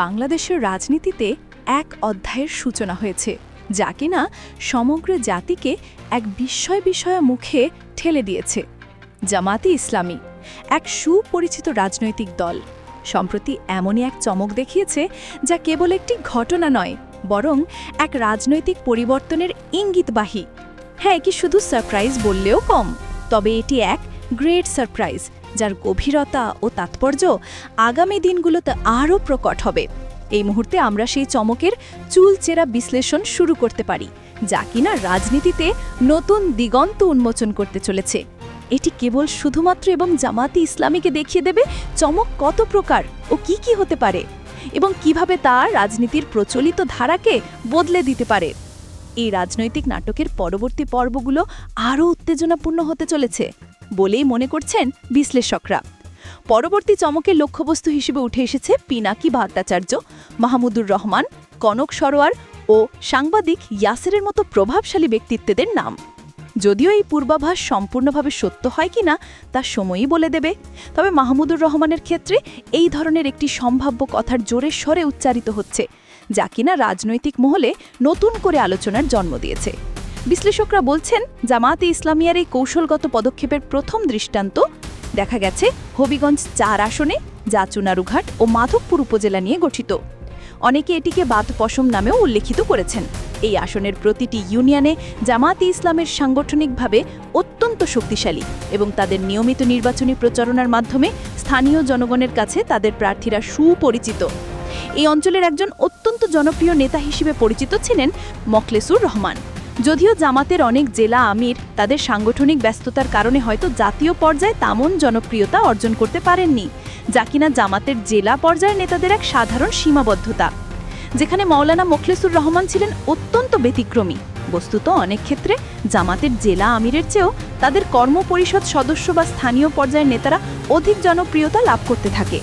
বাংলাদেশের রাজনীতিতে এক অধ্যায়ের সূচনা হয়েছে, যা কিনা সমগ্র জাতিকে এক বিস্ময় বিষয়া মুখে ঠেলে দিয়েছে। জামাতি ইসলামী, এক সুপরিচিত রাজনৈতিক দল, সম্প্রতি এমনই এক চমক দেখিয়েছে, যা কেবল একটি ঘটনা নয়, বরং এক রাজনৈতিক পরিবর্তনের ইঙ্গিতবাহী। হ্যাঁ কি শুধু সারপ্রাইজ বললেও কম, তবে এটি এক গ্রেট সারপ্রাইজ যার গভীরতা ও তাৎপর্য আগামী দিনগুলোতে আরও প্রকট হবে। এই মুহূর্তে আমরা সেই চমকের চুলচেরা বিশ্লেষণ শুরু করতে পারি, যা কিনা রাজনীতিতে নতুন দিগন্ত উন্মোচন করতে চলেছে। এটি কেবল শুধুমাত্র এবং জামাতি ইসলামীকে দেখিয়ে দেবে চমক কত প্রকার ও কি কি হতে পারে, এবং কীভাবে তা রাজনীতির প্রচলিত ধারাকে বদলে দিতে পারে। এই রাজনৈতিক নাটকের পরবর্তী পর্বগুলো আরও উত্তেজনাপূর্ণ হতে চলেছে। বলেই মনে করছেন বিশ্লেষকরা। পরবর্তী চমকের লক্ষ্যবস্তু হিসেবে উঠে এসেছে পিনাকি ভট্টাচার্য, মাহমুদুর রহমান, কনক সরোয়ার ও সাংবাদিক ইয়াসেরের মতো প্রভাবশালী ব্যক্তিত্বদের নাম। যদিও এই পূর্বাভাস সম্পূর্ণভাবে সত্য হয় কিনা তা সময়ই বলে দেবে। তবে মাহমুদুর রহমানের ক্ষেত্রে এই ধরনের একটি সম্ভাব্য কথার জোরে স্বরে উচ্চারিত হচ্ছে, যা কিনা রাজনৈতিক মহলে নতুন করে আলোচনার জন্ম দিয়েছে। বিশ্লেষকরা বলছেন জামাতে ইসলামিয়ার এই কৌশলগত পদক্ষেপের প্রথম দৃষ্টান্ত, দেখা গেছে হবিগঞ্জ চার আসনে, যা চুনারুঘাট ও মাধবপুর উপজেলা নিয়ে গঠিত। অনেকে এটিকে বাদ পশম নামেও উল্লেখিত করেছেন। এই আসনের প্রতিটি ইউনিয়নে জামাতে ইসলামের সাংগঠনিকভাবে অত্যন্ত শক্তিশালী এবং তাদের নিয়মিত নির্বাচনী প্রচারণার মাধ্যমে স্থানীয় জনগণের কাছে তাদের প্রার্থীরা সুপরিচিত। এই অঞ্চলের একজন অত্যন্ত জনপ্রিয় নেতা হিসেবে পরিচিত ছিলেন মখলেসুর রহমান। যদিও জামাতের অনেক জেলা আমির তাদের সাংগঠনিক ব্যস্ততার কারণে হয়তো জাতীয় পর্যায়ে তেমন জনপ্রিয়তা অর্জন করতে পারেননি, যা কিনা জামাতের জেলা পর্যায়ের নেতাদের এক সাধারণ সীমাবদ্ধতা, যেখানে মৌলানা মোখলেসুর রহমান ছিলেন অত্যন্ত ব্যতিক্রমী। বস্তুত অনেক ক্ষেত্রে জামাতের জেলা আমিরের চেয়েও তাদের কর্মপরিষদ সদস্য বা স্থানীয় পর্যায়ের নেতারা অধিক জনপ্রিয়তা লাভ করতে থাকে।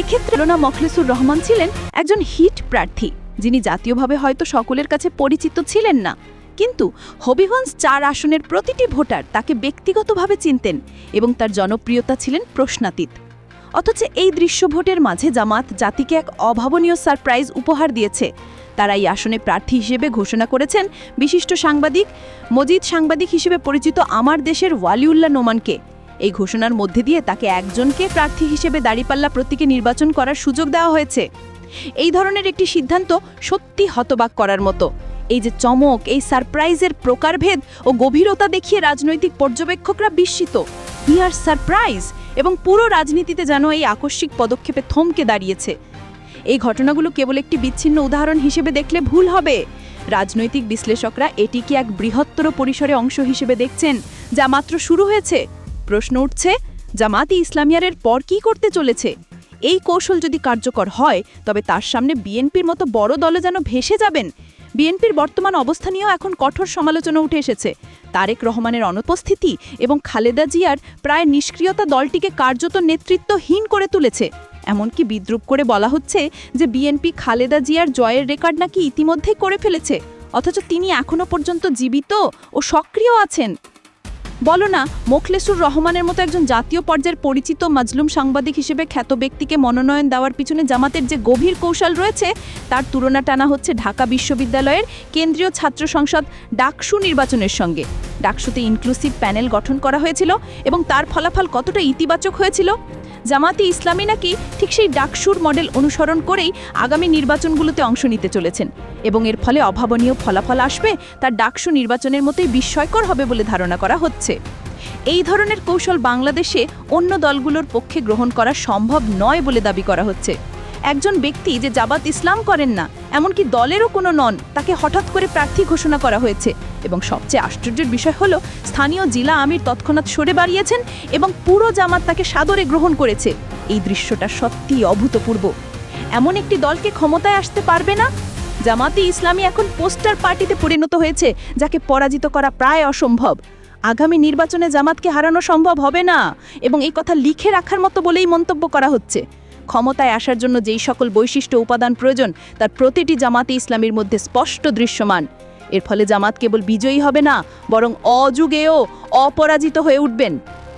এক্ষেত্রে লোনা মখলেসুর রহমান ছিলেন একজন হিট প্রার্থী, যিনি জাতীয়ভাবে হয়তো সকলের কাছে পরিচিত ছিলেন না। কিন্তু হবিগঞ্জ চার আসনের প্রতিটি ভোটার তাকে ব্যক্তিগতভাবে চিনতেন এবং তার জনপ্রিয়তা ছিলেন প্রশ্নাতীত। অথচ এই দৃশ্য ভোটের মাঝে জামাত জাতিকে এক অভাবনীয় সারপ্রাইজ উপহার দিয়েছে। তারা এই আসনে প্রার্থী হিসেবে ঘোষণা করেছেন, বিশিষ্ট সাংবাদিক মজিদ সাংবাদিক হিসেবে পরিচিত আমার দেশের ওয়ালিউল্লাহ নোমানকে। এই ঘোষণার মধ্যে দিয়ে তাকে একজনকে প্রার্থী হিসেবে দাঁড়িপাল্লা প্রতীকে নির্বাচন করার সুযোগ দেওয়া হয়েছে। এই ধরনের একটি সিদ্ধান্ত সত্যি হতবাক করার মতো। এই যে চমক, এই সারপ্রাইজের প্রকারভেদ ও গভীরতা দেখিয়ে রাজনৈতিক পর্যবেক্ষকরা বিস্মিত। আর সারপ্রাইজ এবং পুরো রাজনীতিতে যেন এই আকস্মিক পদক্ষেপে থমকে দাঁড়িয়েছে। এই ঘটনাগুলো কেবল একটি বিচ্ছিন্ন উদাহরণ হিসেবে দেখলে ভুল হবে। রাজনৈতিক বিশ্লেষকরা এটিকে এক বৃহত্তর পরিসরে অংশ হিসেবে দেখছেন, যা মাত্র শুরু হয়েছে। প্রশ্ন উঠছে জামাতি ইসলামিয়ারের পর কি করতে চলেছে? এই কৌশল যদি কার্যকর হয়, তবে তার সামনে বিএনপির মতো বড় দলে যেন ভেসে যাবেন বিএনপির বর্তমান অবস্থা নিয়েও এখন কঠোর সমালোচনা উঠে এসেছে। তারেক রহমানের অনুপস্থিতি এবং খালেদা জিয়ার প্রায় নিষ্ক্রিয়তা দলটিকে কার্যত নেতৃত্বহীন করে তুলেছে। এমনকি বিদ্রুপ করে বলা হচ্ছে যে বিএনপি খালেদা জিয়ার জয়ের রেকর্ড নাকি ইতিমধ্যেই করে ফেলেছে। অথচ তিনি এখনও পর্যন্ত জীবিত ও সক্রিয় আছেন। বলো না, মোখলেসুর রহমানের মতো একজন জাতীয় পর্যায়ের পরিচিত মাজলুম সাংবাদিক হিসেবে খ্যাত ব্যক্তিকে মনোনয়ন দেওয়ার পিছনে জামাতের যে গভীর কৌশল রয়েছে, তার তুলনা টানা হচ্ছে ঢাকা বিশ্ববিদ্যালয়ের কেন্দ্রীয় ছাত্র সংসদ ডাকসু নির্বাচনের সঙ্গে। ডাকসুতে ইনক্লুসিভ প্যানেল গঠন করা হয়েছিল এবং তার ফলাফল কতটা ইতিবাচক হয়েছিল? জামাতে ইসলামী নাকি ঠিক সেই ডাকসুর মডেল অনুসরণ করেই আগামী নির্বাচনগুলোতে অংশ নিতে চলেছেন। এবং এর ফলে অভাবনীয় ফলাফল আসবে তার ডাকসু নির্বাচনের মতোই বিস্ময়কর হবে বলে ধারণা করা হচ্ছে। এই ধরনের কৌশল বাংলাদেশে অন্য দলগুলোর পক্ষে গ্রহণ করা সম্ভব নয় বলে দাবি করা হচ্ছে। একজন ব্যক্তি যে জাবাত ইসলাম করেন না এমনকি দলেরও কোনো নন, তাকে হঠাৎ করে প্রার্থী ঘোষণা করা হয়েছে। এবং সবচেয়ে আশ্চর্যের বিষয় হলো, স্থানীয় জেলা আমির তৎক্ষণাৎ সরে বাড়িয়েছেন এবং পুরো জামাত তাকে সাদরে গ্রহণ করেছে। এই দৃশ্যটা সত্যি অভূতপূর্ব। এমন একটি দলকে ক্ষমতায় আসতে পারবে না? জামাতে ইসলামী এখন পোস্টার পার্টিতে পরিণত হয়েছে, যাকে পরাজিত করা প্রায় অসম্ভব। আগামী নির্বাচনে জামাতকে হারানো সম্ভব হবে না। এবং এই কথা লিখে রাখার মতো বলেই মন্তব্য করা হচ্ছে। ক্ষমতায় আসার জন্য যেই সকল বৈশিষ্ট্য উপাদান প্রয়োজন, তার প্রতিটি জামাতে ইসলামীর মধ্যে স্পষ্ট দৃশ্যমান। এর ফলে জামাত কেবল বিজয়ী হবে না, বরং অযুগেও অপরাজিত হয়ে উঠবেন।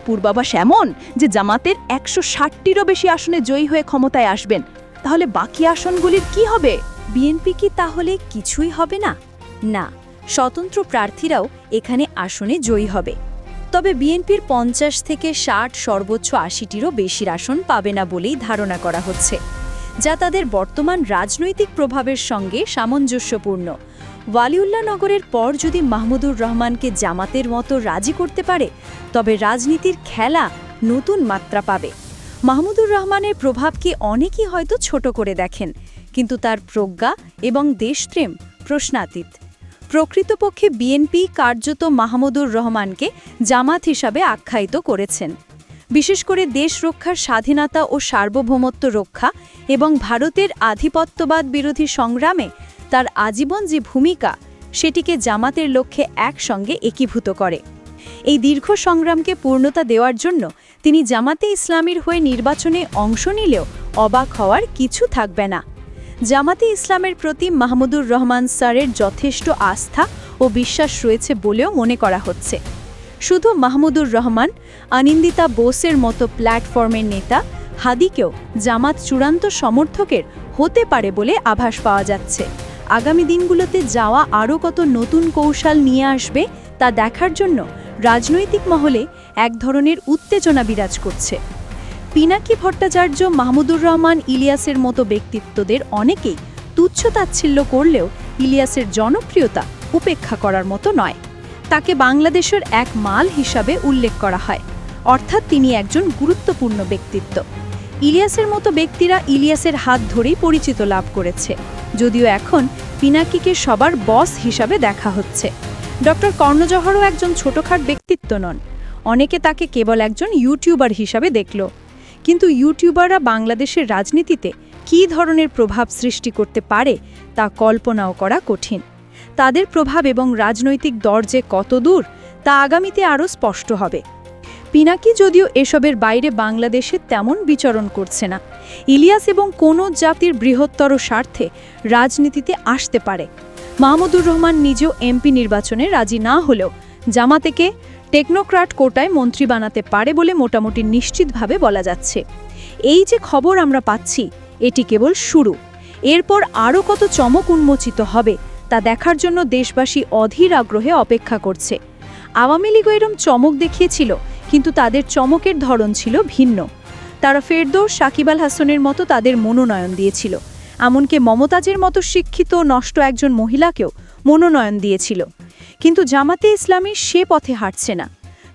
পূর্বাভাস এমন যে জামাতের একশো ষাটটিরও বেশি আসনে জয়ী হয়ে ক্ষমতায় আসবেন। তাহলে বাকি আসনগুলির কি হবে? বিএনপি কি তাহলে কিছুই হবে না? না, স্বতন্ত্র প্রার্থীরাও এখানে আসনে জয়ী হবে। তবে বিএনপির পঞ্চাশ থেকে ষাট সর্বোচ্চ আশিটিরও বেশি আসন পাবে না বলেই ধারণা করা হচ্ছে, যা তাদের বর্তমান রাজনৈতিক প্রভাবের সঙ্গে সামঞ্জস্যপূর্ণ। ওয়ালিউল্লাহ নগরের পর যদি মাহমুদুর রহমানকে জামাতের মতো রাজি করতে পারে, তবে রাজনীতির খেলা নতুন মাত্রা পাবে। মাহমুদুর রহমানের প্রভাবকে অনেকেই হয়তো ছোট করে দেখেন, কিন্তু তার প্রজ্ঞা এবং দেশপ্রেম প্রশ্নাতীত। প্রকৃতপক্ষে বিএনপি কার্যত মাহমুদুর রহমানকে জামাত হিসাবে আখ্যায়িত করেছেন। বিশেষ করে দেশ রক্ষার স্বাধীনতা ও সার্বভৌমত্ব রক্ষা এবং ভারতের আধিপত্যবাদ বিরোধী সংগ্রামে তার আজীবন যে ভূমিকা, সেটিকে জামাতের লক্ষ্যে একসঙ্গে একীভূত করে। এই দীর্ঘ সংগ্রামকে পূর্ণতা দেওয়ার জন্য তিনি জামাতে ইসলামীর হয়ে নির্বাচনে অংশ নিলেও অবাক হওয়ার কিছু থাকবে না। জামাতে ইসলামের প্রতি মাহমুদুর রহমান স্যারের যথেষ্ট আস্থা ও বিশ্বাস রয়েছে বলেও মনে করা হচ্ছে। শুধু মাহমুদুর রহমান, আনিন্দিতা বোসের মতো প্ল্যাটফর্মের নেতা হাদিকেও জামাত চূড়ান্ত সমর্থকের হতে পারে বলে আভাস পাওয়া যাচ্ছে। আগামী দিনগুলোতে যাওয়া আরও কত নতুন কৌশল নিয়ে আসবে তা দেখার জন্য রাজনৈতিক মহলে এক ধরনের উত্তেজনা বিরাজ করছে। পিনাকি ভট্টাচার্য, মাহমুদুর রহমান, ইলিয়াসের মতো ব্যক্তিত্বদের অনেকেই তুচ্ছতাচ্ছিল্য করলেও ইলিয়াসের জনপ্রিয়তা উপেক্ষা করার মতো নয়। তাকে বাংলাদেশের এক মাল হিসাবে উল্লেখ করা হয়। অর্থাৎ তিনি একজন গুরুত্বপূর্ণ ব্যক্তিত্ব। ইলিয়াসের মতো ব্যক্তিরা ইলিয়াসের হাত ধরেই পরিচিত লাভ করেছে। যদিও এখন পিনাকিকে সবার বস হিসাবে দেখা হচ্ছে। ডক্টর কর্ণজহরও একজন ছোটখাট ব্যক্তিত্ব নন। অনেকে তাকে কেবল একজন ইউটিউবার হিসাবে দেখল। কিন্তু ইউটিউবাররা বাংলাদেশের রাজনীতিতে কী ধরনের প্রভাব সৃষ্টি করতে পারে তা কল্পনাও করা কঠিন। তাদের প্রভাব এবং রাজনৈতিক দর যে কত দূর, তা আগামীতে আরও স্পষ্ট হবে। পিনাকি যদিও এসবের বাইরে বাংলাদেশে তেমন বিচরণ করছে না। ইলিয়াস এবং কোনো জাতির বৃহত্তর স্বার্থে রাজনীতিতে আসতে পারে। মাহমুদুর রহমান নিজেও এমপি নির্বাচনে রাজি না হলেও জামাতেকে টেকনোক্রাট কোটায় মন্ত্রী বানাতে পারে বলে মোটামুটি নিশ্চিতভাবে বলা যাচ্ছে। এই যে খবর আমরা পাচ্ছি, এটি কেবল শুরু। এরপর আরও কত চমক উন্মোচিত হবে, তা দেখার জন্য দেশবাসী অধীর আগ্রহে অপেক্ষা করছে। আওয়ামী লীগও এরম চমক দেখিয়েছিল, কিন্তু তাদের চমকের ধরন ছিল ভিন্ন। তারা ফেরদৌস, সাকিব আল হাসনের মতো তাদের মনোনয়ন দিয়েছিল। এমনকি মমতাজের মতো শিক্ষিত, নষ্ট একজন মহিলাকেও মনোনয়ন দিয়েছিল। কিন্তু জামাতে ইসলামী সে পথে হাঁটছে না।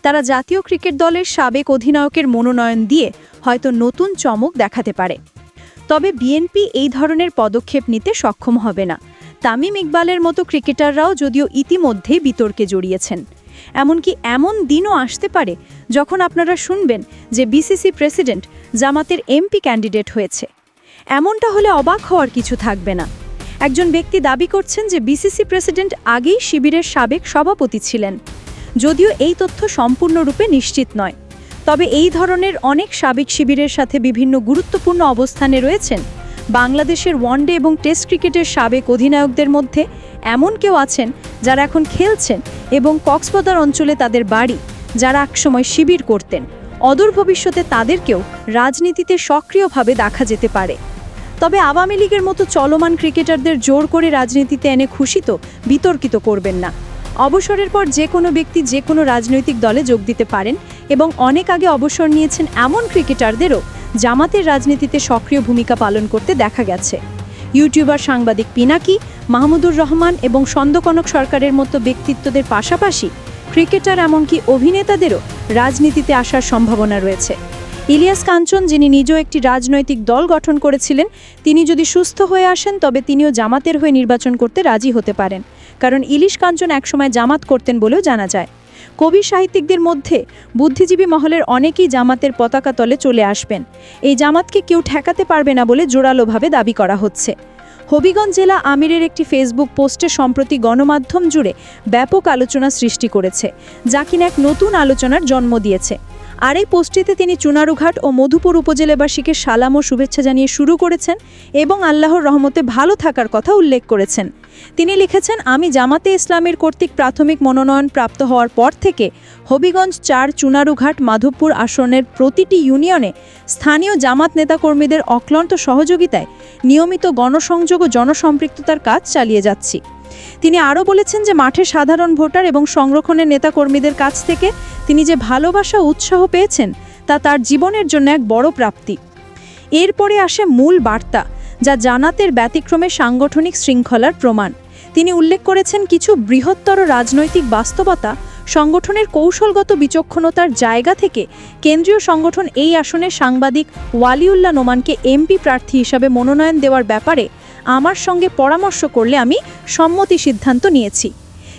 তারা জাতীয় ক্রিকেট দলের সাবেক অধিনায়কের মনোনয়ন দিয়ে হয়তো নতুন চমক দেখাতে পারে। তবে বিএনপি এই ধরনের পদক্ষেপ নিতে সক্ষম হবে না। তামিম ইকবালের মতো ক্রিকেটাররাও যদিও ইতিমধ্যেই বিতর্কে জড়িয়েছেন। এমনকি এমন দিনও আসতে পারে যখন আপনারা শুনবেন যে বিসিসি প্রেসিডেন্ট জামাতের এমপি ক্যান্ডিডেট হয়েছে। এমনটা হলে অবাক হওয়ার কিছু থাকবে না। একজন ব্যক্তি দাবি করছেন যে বিসিসি প্রেসিডেন্ট আগেই শিবিরের সাবেক সভাপতি ছিলেন। যদিও এই তথ্য সম্পূর্ণরূপে নিশ্চিত নয়। তবে এই ধরনের অনেক সাবেক শিবিরের সাথে বিভিন্ন গুরুত্বপূর্ণ অবস্থানে রয়েছেন। বাংলাদেশের ওয়ানডে এবং টেস্ট ক্রিকেটের সাবেক অধিনায়কদের মধ্যে এমন কেউ আছেন যারা এখন খেলছেন এবং কক্সবাজার অঞ্চলে তাদের বাড়ি, যারা একসময় শিবির করতেন। অদূর ভবিষ্যতে তাদেরকেও রাজনীতিতে সক্রিয়ভাবে দেখা যেতে পারে। তবে আওয়ামী লীগের মতো চলমান ক্রিকেটারদের জোর করে রাজনীতিতে এনে খুশি তো বিতর্কিত করবেন না। অবসরের পর যে কোনো ব্যক্তি যে কোনো রাজনৈতিক দলে যোগ দিতে পারেন এবং অনেক আগে অবসর নিয়েছেন এমন ক্রিকেটারদেরও জামাতের রাজনীতিতে সক্রিয় ভূমিকা পালন করতে দেখা গেছে। ইউটিউবার সাংবাদিক পিনাকি, মাহমুদুর রহমান এবং সন্দকনক সরকারের মতো ব্যক্তিত্বদের পাশাপাশি ক্রিকেটার এমনকি অভিনেতাদেরও রাজনীতিতে আসার সম্ভাবনা রয়েছে। ইলিয়াস কাঞ্চন, যিনি নিজেও একটি রাজনৈতিক দল গঠন করেছিলেন, তিনি যদি সুস্থ হয়ে আসেন, তবে তিনিও জামাতের হয়ে নির্বাচন করতে রাজি হতে পারেন। কারণ ইলিশ কাঞ্চন একসময় জামাত করতেন বলেও জানা যায়। কবি সাহিত্যিকদের মধ্যে বুদ্ধিজীবী মহলের অনেকেই জামাতের পতাকা তলে চলে আসবেন। এই জামাতকে কেউ ঠেকাতে পারবে না বলে জোরালোভাবে দাবি করা হচ্ছে। হবিগঞ্জ জেলা আমিরের একটি ফেসবুক পোস্টে সম্প্রতি গণমাধ্যম জুড়ে ব্যাপক আলোচনা সৃষ্টি করেছে, যা কিনা এক নতুন আলোচনার জন্ম দিয়েছে। আর এই পোস্টটিতে তিনি চুনারুঘাট ও মধুপুর উপজেলাবাসীকে সালাম ও শুভেচ্ছা জানিয়ে শুরু করেছেন এবং আল্লাহর রহমতে ভালো থাকার কথা উল্লেখ করেছেন। তিনি লিখেছেন, আমি জামাতে ইসলামের কর্তৃক প্রাথমিক মনোনয়ন প্রাপ্ত হওয়ার পর থেকে হবিগঞ্জ চার চুনারুঘাট মাধবপুর আসনের প্রতিটি ইউনিয়নে স্থানীয় জামাত নেতাকর্মীদের অক্লান্ত সহযোগিতায় নিয়মিত গণসংযোগ ও জনসম্পৃক্ততার কাজ চালিয়ে যাচ্ছি। তিনি আরও বলেছেন যে মাঠে সাধারণ ভোটার এবং সংরক্ষণের নেতাকর্মীদের কাছ থেকে তিনি যে ভালোবাসা উৎসাহ পেয়েছেন, তা তার জীবনের জন্য এক বড় প্রাপ্তি। এরপরে আসে মূল বার্তা, যা জানাতের ব্যতিক্রমে সাংগঠনিক শৃঙ্খলার প্রমাণ। তিনি উল্লেখ করেছেন কিছু বৃহত্তর রাজনৈতিক বাস্তবতা সংগঠনের কৌশলগত বিচক্ষণতার জায়গা থেকে কেন্দ্রীয় সংগঠন এই আসনে সাংবাদিক ওয়ালিউল্লাহ নোমানকে এমপি প্রার্থী হিসাবে মনোনয়ন দেওয়ার ব্যাপারে আমার সঙ্গে পরামর্শ করলে আমি সম্মতি সিদ্ধান্ত নিয়েছি।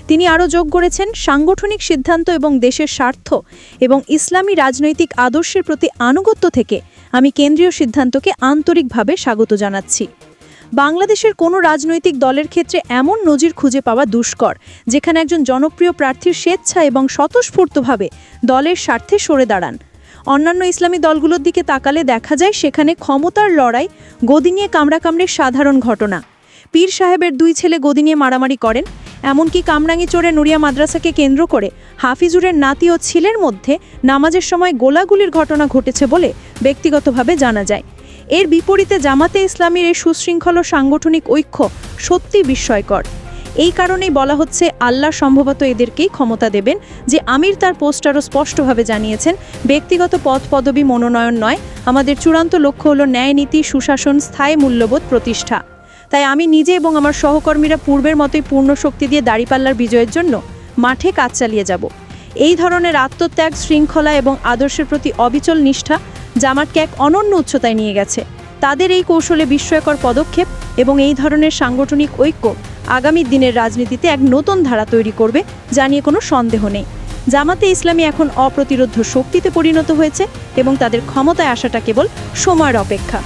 তিনি আরও যোগ করেছেন, সাংগঠনিক সিদ্ধান্ত এবং দেশের স্বার্থ এবং ইসলামী রাজনৈতিক আদর্শের প্রতি আনুগত্য থেকে আমি কেন্দ্রীয় সিদ্ধান্তকে আন্তরিকভাবে স্বাগত জানাচ্ছি। বাংলাদেশের কোনো রাজনৈতিক দলের ক্ষেত্রে এমন নজির খুঁজে পাওয়া দুষ্কর, যেখানে একজন জনপ্রিয় প্রার্থীর স্বেচ্ছা এবং স্বতঃস্ফূর্তভাবে দলের স্বার্থে সরে দাঁড়ান। অন্যান্য ইসলামী দলগুলোর দিকে তাকালে দেখা যায় সেখানে ক্ষমতার লড়াই, গদি নিয়ে কামড়াকামড়ির সাধারণ ঘটনা। পীর সাহেবের দুই ছেলে গদি নিয়ে মারামারি করেন, এমনকি কামরাঙ্গি চড়ে নুরিয়া মাদ্রাসাকে কেন্দ্র করে হাফিজুরের নাতি ও ছেলের মধ্যে নামাজের সময় গোলাগুলির ঘটনা ঘটেছে বলে ব্যক্তিগতভাবে জানা যায়। এর বিপরীতে জামাতে ইসলামীর এই সুশৃঙ্খল সাংগঠনিক ঐক্য সত্যি বিস্ময়কর। এই কারণেই বলা হচ্ছে আল্লাহ সম্ভবত এদেরকেই ক্ষমতা দেবেন। যে আমির তার পোস্টারও স্পষ্টভাবে জানিয়েছেন, ব্যক্তিগত পদ পদবি মনোনয়ন নয়, আমাদের চূড়ান্ত লক্ষ্য হলো ন্যায় নীতি, সুশাসন, স্থায়ী মূল্যবোধ প্রতিষ্ঠা। তাই আমি নিজে এবং আমার সহকর্মীরা পূর্বের মতোই পূর্ণ শক্তি দিয়ে দাড়িপাল্লার বিজয়ের জন্য মাঠে কাজ চালিয়ে যাব। এই ধরনের আত্মত্যাগ, শৃঙ্খলা এবং আদর্শের প্রতি অবিচল নিষ্ঠা জামাতকে এক অনন্য উচ্চতায় নিয়ে গেছে। তাদের এই কৌশলে বিস্ময়কর পদক্ষেপ এবং এই ধরনের সাংগঠনিক ঐক্য আগামী দিনের রাজনীতিতে এক নতুন ধারা তৈরি করবে, যা নিয়ে কোনো সন্দেহ নেই। জামাতে ইসলামী এখন অপ্রতিরোধ শক্তিতে পরিণত হয়েছে এবং তাদের ক্ষমতায় আসাটা কেবল সময়ের অপেক্ষা।